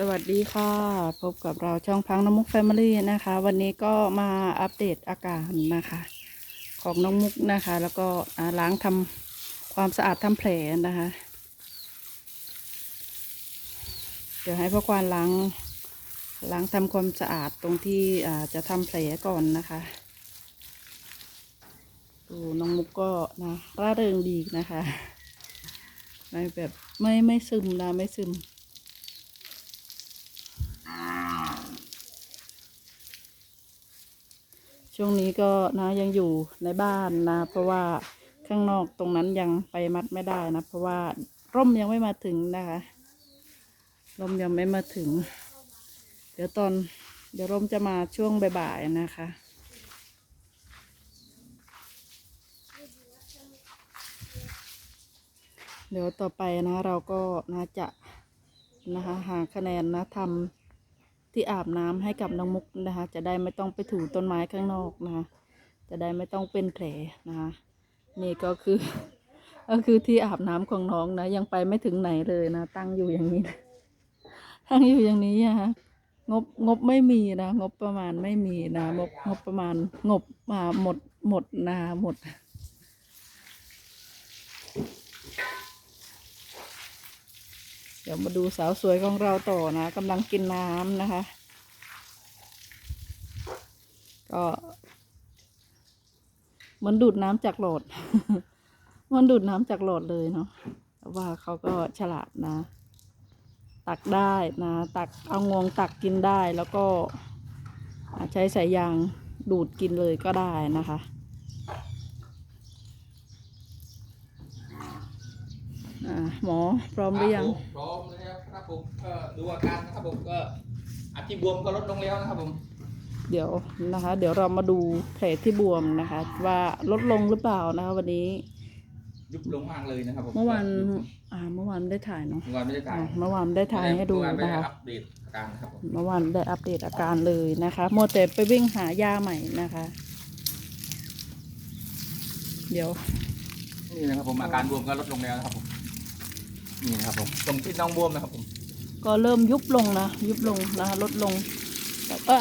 สวัสดีค่ะ พบกับเราช่องพังน้องมุกแฟมิลี่นะคะ วันนี้ก็มาอัปเดตอาการนะคะ ของน้องมุกนะคะ แล้วก็ล้างทำความสะอาดทำแผลนะคะ เดี๋ยวให้พ่อควานล้างล้างทำความสะอาดตรงที่อ่าจะทำแผลก่อนนะคะดูน้องมุกก็นะร่าเริงดีนะคะไม่แบบไม่ไม่ซึมนะไม่ซึม ช่วงนี้ก็นะยังอยู่ในบ้านนะ เพราะว่าข้างนอกตรงนั้นยังไปมัดไม่ได้นะ เพราะว่าร่มยังไม่มาถึงนะคะร่มยังไม่มาถึง เดี๋ยวตอนเดี๋ยวร่มจะมาช่วงบ่ายๆนะคะเดี๋ยวต่อไปนะเราก็นะจะนะคะหาคะแนนนะทำ ที่อาบน้ำให้กับน้องมุกนะคะ จะได้ไม่ต้องไปถูต้นไม้ข้างนอกนะคะ จะได้ไม่ต้องเป็นแผลนะคะนี่ก็คือ ก็คือที่อาบน้ำของน้องนะยังไปไม่ถึงไหนเลยนะ ตั้งอยู่อย่างนี้นะตั้งอยู่อย่างนี้อะฮะงบงบไม่มีนะ งบประมาณไม่มีนะงบงบประมาณงบมาหมดหมดนะหมด เดี๋ยวมาดูสาวสวยของเราต่อนะกำลังกินน้ำนะคะ ก็เหมันดูดน้ำจากหลอดเหมันดูดน้ำจากหลอดเลยเนาะแต่ว่าเขาก็ฉลาดนะ ตักได้นะ ตักเอางวงตักกินได้แล้วก็ใช้สายยางดูดกินเลยก็ได้นะคะ อ่า หมอพร้อมหรือยังครับผมพร้อมแล้วครับผมก็ดูอาการนะครับผมก็อาที่บวมก็ลดลงแล้วนะครับผม เดี๋ยวนะคะ เดี๋ยวเรามาดูแผลที่บวมนะคะ ว่าลดลงหรือเปล่านะคะวันนี้ยุบลงมากเลยนะครับผมเมื่อวานอ่าเมื่อวานได้ถ่ายเนาะเมื่อวานไม่ได้ถ่ายอ่าเมื่อวานได้ถ่ายให้ดูเมื่อวานไม่นะได้คะอัปเดตอาการนะครับผมเมื่อวานได้อัปเดตอาการเลยนะคะมัวแต่ไปวิ่งหายาใหม่นะคะ เดี๋ยวนี่นะครับผมอาการบวมก็ลดลงแล้วนะครับผม นี่นะครับผมตรงที่น้องบวมนะครับผมก็เริ่มยุบลงนะ ยุบลงนะลดลงแต่ก็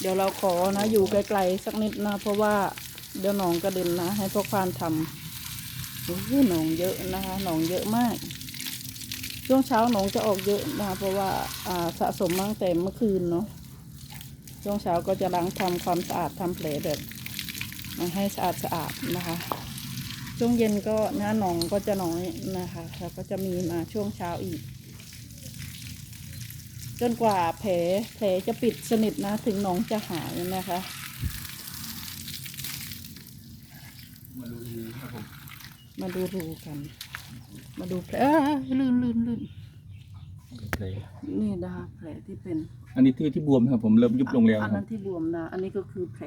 เดี๋ยวเราขอนะ อยู่ไกลๆสักนิดนะ เพราะว่าเดี๋ยวหนองกระเด็นนะ ให้พวกควานทำโอ้หนองเยอะนะคะหนองเยอะมาก ช่วงเช้าหนองจะออกเยอะนะคะเพราะว่าอ่าสะสมมาตั้งแต่เมื่อคืนเนาะช่วงเช้าก็จะล้างทำความสะอาดทำแผลแบบให้สะอาดสะอาดนะคะ ช่วงเย็นก็หน้าหนองก็จะน้อยนะคะแล้วก็จะมีมาช่วงเช้าอีก จนกว่าแผลแผลจะปิดสนิทนะ ถึงหนองจะหายนะคะมาดูดีครับผมมาดูรูกัน มาดูแผลเอ้ยลื่นลื่นลื่นเลยนี่นะคะแผลที่เป็น อันนี้ที่ที่บวมนะครับผมเริ่มยุบลงแล้วอันครันั้บนที่บวมนะ อันนี้ก็คือแผล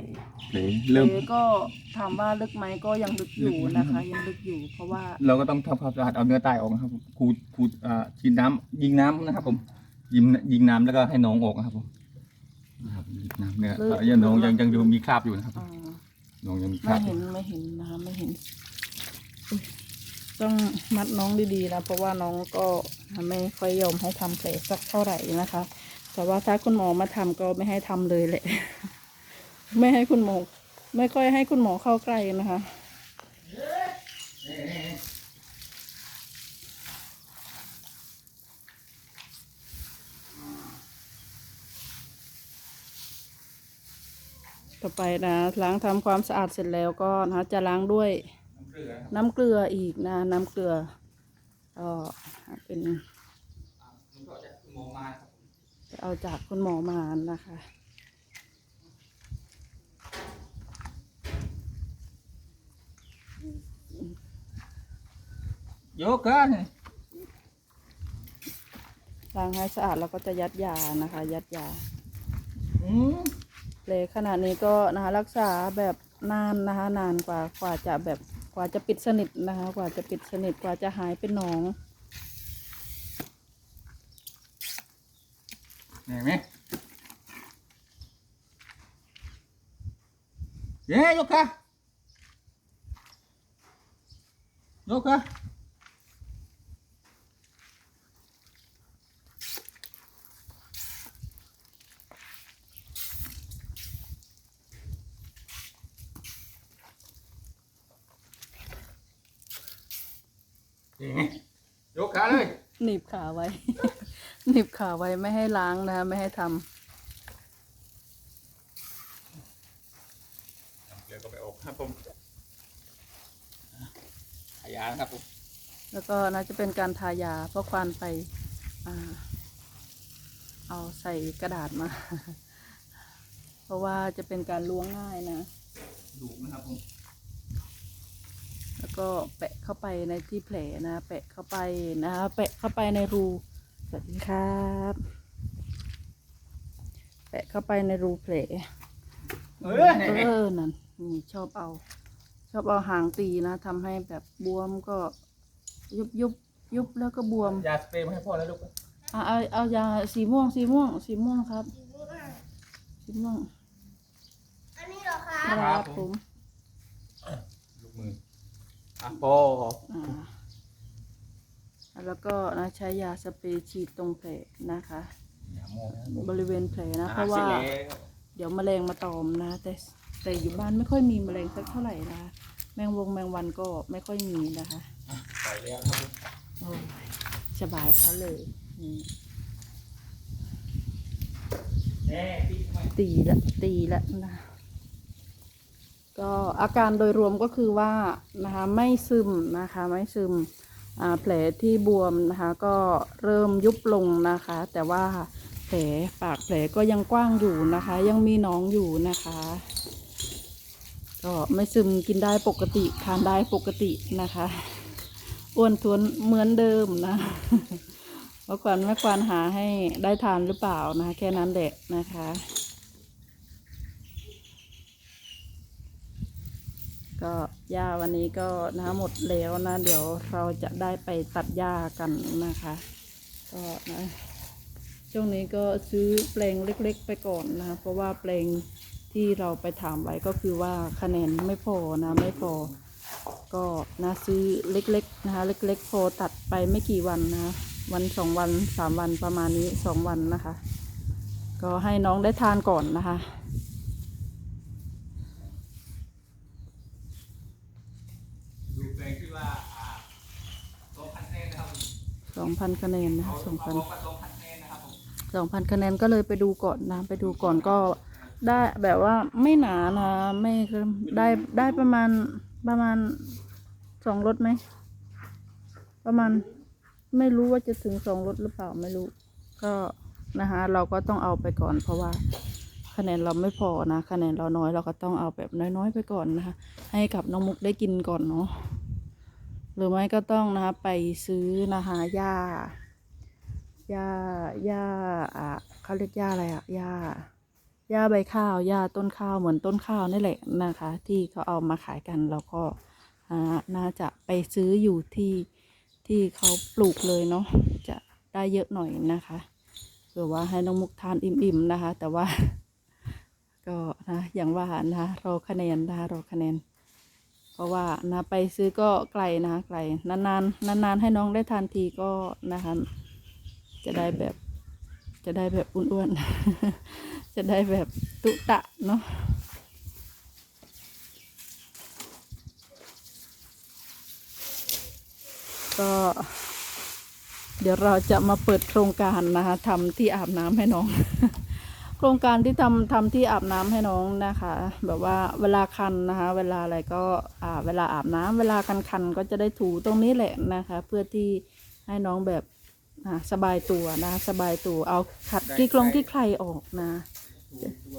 เลยแผเริ่มลก็ถามว่าลึกไหมก็ยังลึกอยู่นะคะ ยังลึกอยู่ เพราะว่าเราก็ต้องทำความสะอาดเอาเนื้อตายออกนะครับผมขูดขูดอ่าฉีดน้ำยิงน้ำนะครับ ผม ยิงยิงน้ำแล้วก็ให้น้องออกนะครับผมนะครับยิงน้ำเนี่ยลึกยังน้องยังยังอยู่มีคราบอยู่นะครับ อ่าน้องยังมีคไม่ราบอเห็ยู่นไม่เห็นนะคะไม่เห็นอุ๊ยต้องมัดน้องดีๆนะเพราะว่าน้องก็ไม่ค่อยยอมให้ทำแผลสักเท่าไหร่นะคะ แต่ว่าถ้าคุณหมอมาทำก็ไม่ให้ทำเลยแหละ ไม่ให้คุณหมอ ไม่ค่อยให้คุณหมอเข้าใกล้นะคะ ต่อไปนะล้างทำความสะอาดเสร็จแล้วก็นะจะล้างด้วยน้ำเกลือน้ำเกลืออีกนะ น้ำเกลือก็เป็นก็จะมองมาครับ จะ เอาจากคุณหมอมานะคะ โยกกันล้างให้สะอาดแล้วก็จะยัดยานะคะ ยัดยาอืมเลยขนาดนี้ก็นะคะรักษาแบบนานนะคะ นานกว่ากว่าจะแบบกว่าจะปิดสนิทนะคะ กว่าจะปิดสนิทกว่าจะหายเป็นหนอง เห็นไหมเย้ยกค่ะยกค่ะยกขาเลยหนีบขาไว้ หนีบขาไว้ไม่ให้ล้างนะคะไม่ให้ทำเดี๋ยวก็ไปออกครับผมขายานะครับผมแล้วก็น่าจะเป็นการทายาเพราะควานไปอ่าเอาใส่กระดาษมา เพราะว่าจะเป็นการล้วงง่ายนะดูนะครับผมแล้วก็แปะเข้าไปในที่แผลนะ แปะเข้าไปนะ แปะเข้าไปในรู สวัสดีครับ แปะเข้าไปในรูแผลเออเออนั่นนี่ชอบเอา ชอบเอาหางตีนะทำให้แบบบวมก็ยุบยุบยุบแล้วก็บวม ยาสเปรย์มาให้พ่อแล้วลูกอะเอาเอายาสีม่วงสีม่วงสีม่วงครับ สีม่วงอันนี้เหรอคะครับผมลูกมืออะพ่อ อ่า แล้วก็นะใช้ยาสเปรย์ฉีดตรงแผลนะคะอย่าโม่นะบริเวณแผลนะอ่เพราะว่าสจแล้วเดี๋ยวแมลงมาตอมนะ แต่แต่อยู่บ้านไม่ค่อยมีแมลงสักเท่าไหร่นะแมงวงแมงวันก็ไม่ค่อยมีนะคะใส่แล้วครับผมโอ้ยสบายเขาเลยนี่แน่พี่ทำไมตีละตีละนะก็อาการโดยรวมก็คือว่านะคะไม่ซึมนะคะไม่ซึมอ่า แผลที่บวมนะคะก็เริ่มยุบลงนะคะ แต่ว่าแผลปากแผลก็ยังกว้างอยู่นะคะ ยังมีน้องอยู่นะคะ ก็ไม่ซึมกินได้ปกติทานได้ปกตินะคะอ้วนท้วนเหมือนเดิมนะว่าควรไม่ควรหาให้ได้ทานหรือเปล่านะแค่นั้นแหละนะคะ ก็หญ้าวันนี้ก็นะหมดแล้วนะ เดี๋ยวเราจะได้ไปตัดหญ้ากันนะคะ ก็นะช่วงนี้ก็ซื้อแปลงเล็ก ๆ ไปก่อนนะ เพราะว่าแปลงที่เราไปถามไว้ก็คือว่าคะแนนไม่พอนะไม่พอ ก็นะซื้อเล็กๆนะคะ เล็ก ๆ พอตัดไปไม่กี่วันนะคะวันสองวันสามวันประมาณนี้สองวันนะคะ ก็ให้น้องได้ทานก่อนนะคะ ดูแปลงที่ว่าอ่าสองพันแน่นะครับ สองพันคะแนนนะสองพันสองพันคะแนนก็เลยไปดูก่อนนะไปดูก่อนก็ได้แบบว่าไม่หนานะไม่ได้ได้ประมาณประมาณสองรถไหม ประมาณไม่รู้ว่าจะถึงสองรถหรือเปล่าไม่รู้ ก็นะคะเราก็ต้องเอาไปก่อน เพราะว่าคะแนนเราไม่พอนะคะแนนเราน้อยเราก็ต้องเอาแบบน้อยๆไปก่อนนะคะให้กับน้องมุกได้กินก่อนเนาะ หรือไม่ก็ต้องนะคะไปซื้อนะคะหญ้าหญ้าหญ้าอะเขาเรียกหญ้าอะไรอะหญ้าหญ้าใบข้าวหญ้าต้นข้าวเหมือนต้นข้าวนี่แหละนะคะ ที่เขาเอามาขายกันแล้วก็น่าจะไปซื้ออยู่ที่ที่เขาปลูกเลยเนาะจะได้เยอะหน่อยนะคะเผื่อว่าให้น้องมุกทานอิ่มๆนะคะ แต่ว่า ก็นะอย่างว่านะคะรอคะแนนนะคะรอคะแนน ราะว่านะไปซื้อก็ไกลนะคะไกลนานๆนานๆให้น้องได้ทานทีก็นะคะ จะได้แบบ จะได้แบบอ้วนๆ จะได้แบบตุตะเนาะก็เดี๋ยวเราจะมาเปิดโครงการนะคะทำที่อาบน้ำให้น้อง โครงการที่ทำทำที่อาบน้ำให้น้องนะคะ แบบว่าเวลาคันนะคะ เวลาอะไรก็อ่าเวลาอาบน้ำเวลาคันคันๆก็จะได้ถูตรงนี้แหละนะคะ เพื่อที่ให้น้องแบบอ่าสบายตัวนะสบายตัวเอาขัดกี้กลงกี้ใครออกนะถูตัว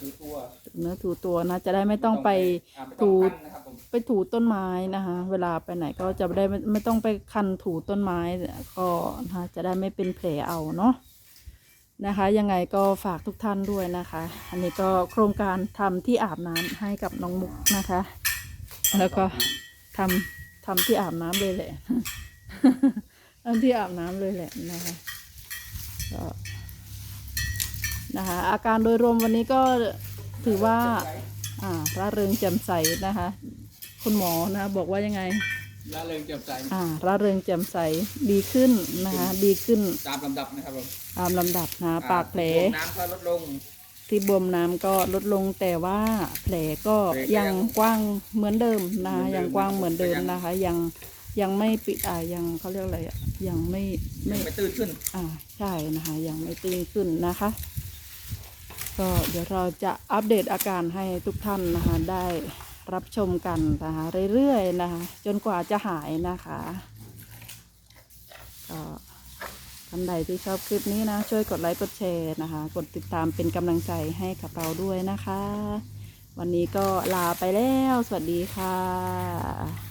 ถูตัวเนื้อถูตัวนะ จะได้ไม่ต้องไปอ่าไม่ถูต้องพันนะครับผมไปถูต้นไม้นะคะ เวลาไปไหนก็จะได้ไม่ไม่ต้องไปคันถูต้นไม้ก็นะคะจะได้ไม่เป็นแผลเอาเนาะ นะคะ ยังไงก็ฝากทุกท่านด้วยนะคะ อันนี้ก็โครงการทำที่อาบน้ำให้กับน้องมุกนะคะ แล้วก็ทำทำที่อาบน้ำเลยแหละทำที่อาบน้ำเลยแหละนะคะก็นะคะ อาการโดยรวมวันนี้ก็ถือว่า อ่าร่าเริงแจ่มใสนะคะ คุณหมอนะบอกว่ายังไง ละเริงเจ็บใจอ่าร่าเริงแจ่มใสดีขึ้นนะคะดีขึ้นตามลำดับนะครับผมตามลำดับนะปากแผล อ่าน้ำก็ลดลง ที่บวมน้ำก็ลดลงแต่ว่าแผลก็แผลก็ยัยังงกว้างเหมือนเดิมนะคะเหมือนเดิมยังกว้างเหมือนเดิมก็ยัง นะคะ ยังยังไม่ปิดอ่ายังเขาเรียกอะไรอะยังไม่ไม่ไม่ตื่นขึ้น อ่าใช่นะคะ ยังไม่ตีขึ้นนะคะ ก็เดี๋ยวเราจะอัปเดตอาการให้ทุกท่านนะคะได้ รับชมกันนะคะเรื่อยๆนะคะ จนกว่าจะหายนะคะก็ท่านใดที่ชอบคลิปนี้นะ ช่วยกดไลค์กดแชร์นะคะ กดติดตามเป็นกำลังใจให้กับเราด้วยนะคะ วันนี้ก็ลาไปแล้ว สวัสดีค่ะ